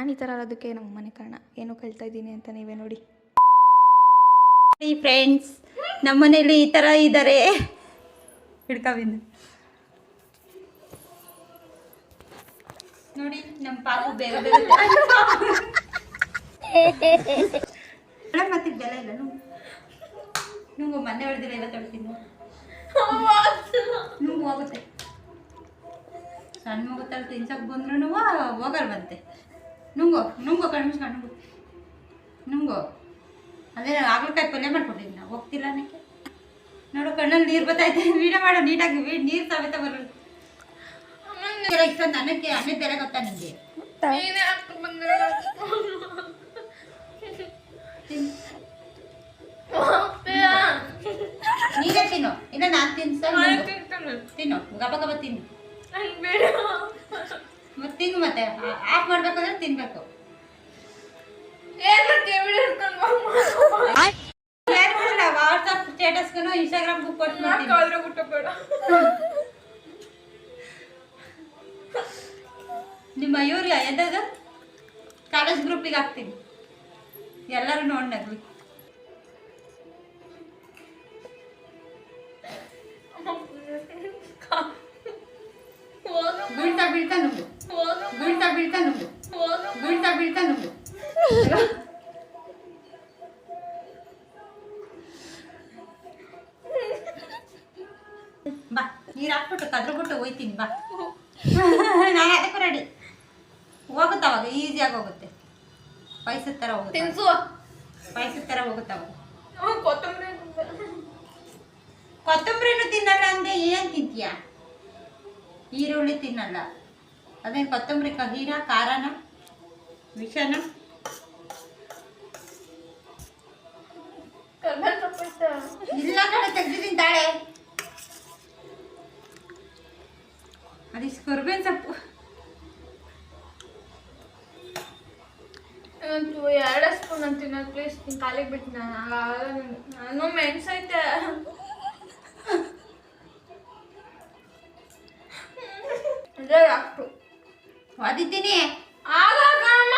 ನಾನು ಈ ಥರ ಇರೋದಕ್ಕೆ ನಮ್ಮ ಮನೆ ಕಾರಣ. ಏನೋ ಕಳ್ತಾ ಇದ್ದೀನಿ ಅಂತ ನೀವೇ ನೋಡಿ. ಫ್ರೆಂಡ್ಸ್ ಫ್ರೆಂಡ್ಸ್ ನಮ್ಮನೇಲಿ ಈ ಥರ ಇದ್ದಾರೆ. ಹಿಡ್ಕವಿಂದ. ನೋಡಿ, ನಮ್ಮ ಪಾಪು ಬೇರೆ ಬೇಗ ಮತ್ತೆ ಬೆಲೆ ಇಲ್ಲ. ನುಂಗು. ಮೊನ್ನೆ ಹೊಡೆದಿಲ್ಲ ಎಲ್ಲ ತೊಳ್ತೀನಿ. ನುಂಗು ಹೋಗುತ್ತೆ. ಸಣ್ಣ ಮಗು ತಲೆ ತಿನ್ಸಕ್ ಬಂದ್ರು ಹೋಗಲ್ವಂತೆ. ನುಂಗು ನುಂಗೋ ಕಣ್ಮಿಸ್ಕೊಂಡು ನುಂಗು. ನುಂಗೋ. ಅದೇ ಆಗ್ಲಕಾಯಿ ಪಲ್ಯ ಮಾಡ್ಕೊಡ್ತೀನಿ ನಾವು ಹೋಗ್ತಿಲ್ಲ ಅನ್ನಕ್ಕೆ. ನೋಡು ಕಣ್ಣಲ್ಲಿ ನೀರು ಬರ್ತೈತೆ ವೀಡಿಯೋ ಮಾಡೋ ನೀಟಾಗಿ ವೀಡ್ ನೀರು ಸಮೇತ ಬರೋದು ಇಷ್ಟೊಂದು ಅನ್ನಕ್ಕೆ ಅನ್ನದ ಬೆಲೆ ಗೊತ್ತಾ ನಿಮಗೆ ನೀನೇ ತಿನ್ನು. ಇನ್ನ ನಾನು ತಿನ್ಸ ತಿನ್ನು. ಗಬ ಗಬ ತಿನ್ನು. ಬೇಡ. ತಿನ್ನು ಮತ್ತೆ ಆಫ್ ಮಾಡ್ಬೇಕಂದ್ರೆ ತಿನ್ಬೇಕು. ವಾಟ್ಸಪ್ ಸ್ಟೇಟಸ್ಗೂ ಇನ್ಸ್ಟಾಗ್ರಾಮ್ ಬುಕ್ ಮಾಡ್ತೀನಿ ನಿಮ್ಮ ಇವ್ರಿಗೆ ಎಂಥದ್ದು ಕಾಲೇಜ್ ಗ್ರೂಪಿಗೆ ಹಾಕ್ತೀನಿ. ಎಲ್ಲರೂ ನೋಡಿ ನಗ್ಲಿ. ಬೀಳ್ತಾ ಬೀಳ್ತಾ ನುಗ್ಗು ಬೀಳ್ತಾ ಬೀಳ್ತಾ ನುಗ್ಗು ಬಾ ನೀರು ಹಾಕ್ಬಿಟ್ಟು ಕದ್ರಬಿಟ್ಟು ಹೋಯ್ತೀನಿ ಬಾ. ನಾನು ಅದಕ್ಕೂ ರೆಡಿ ಹೋಗುತ್ತೆ ಅವಾಗ? ಈಸಿಯಾಗಿ ಹೋಗುತ್ತೆ. ಪೈಸದ ಥರ ಹೋಗುತ್ತೆ? ತಿನ್ಸು. ಪೈಸದ ಥರ ಹೋಗುತ್ತೆ ಅವಾಗ? ಕೊತ್ತಂಬರಿ ಕೊತ್ತಂಬರಿನೂ ತಿನ್ನಲ್ಲ ಅಂದ್ರೆ ಏನು ತಿಂತೀಯ? ಈರುಳ್ಳಿ ತಿನ್ನಲ್ಲ. ಅದೇನು ಕೊತ್ತಂಬರಿ ಕಹೀನ ಖಾರನ? ವಿಷನ ಇಲ್ಲ ಕಡೆ ತೆಗ್ದಿದ್ದೀನಿ ತಾಳೆ. ಅದಿಷ್ಟು ಕರ್ಬೇವಿನ ಸೊಪ್ಪು. ಎರಡು ಸ್ಪೂನ್ ಅಂತೀನಿ ಪ್ಲೀಸ್ ನಿನ್ ಕಾಲಿಗೆ ಬಿಟ್ಟು ನಾನು ಮೆಣಸೈತೆ. ಅದೇ ಅಷ್ಟು ಓದಿದ್ದೀನಿ ಆಗಲ್ಲ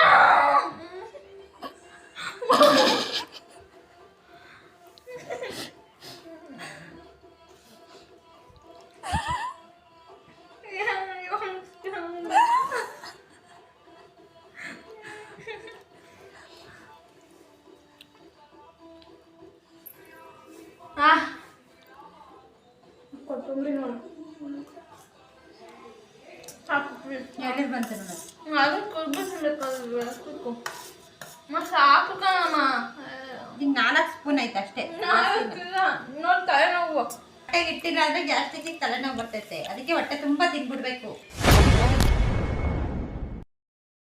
ಕೊತ್ತಂಬರಿ ನೋಡು ಸಾಕು please. ಎಲ್ಲಿ ಬಂತು ನೋಡು ಅದು ಮತ್ತೆ ನಾಲ್ಕು ಸ್ಪೂನ್ ಐತೆ ಅಷ್ಟೇ. ನೋಡಿ ತಲೆನೋವು. ಹೊಟ್ಟೆಗೆ ಇಟ್ಟಿಲ್ಲ ಅಂದ್ರೆ ಜಾಸ್ತಿ ತಲೆನೋವು ಬರ್ತೈತೆ. ಅದಕ್ಕೆ ಹೊಟ್ಟೆ ತುಂಬಾ ತಿನ್ಬಿಡ್ಬೇಕು.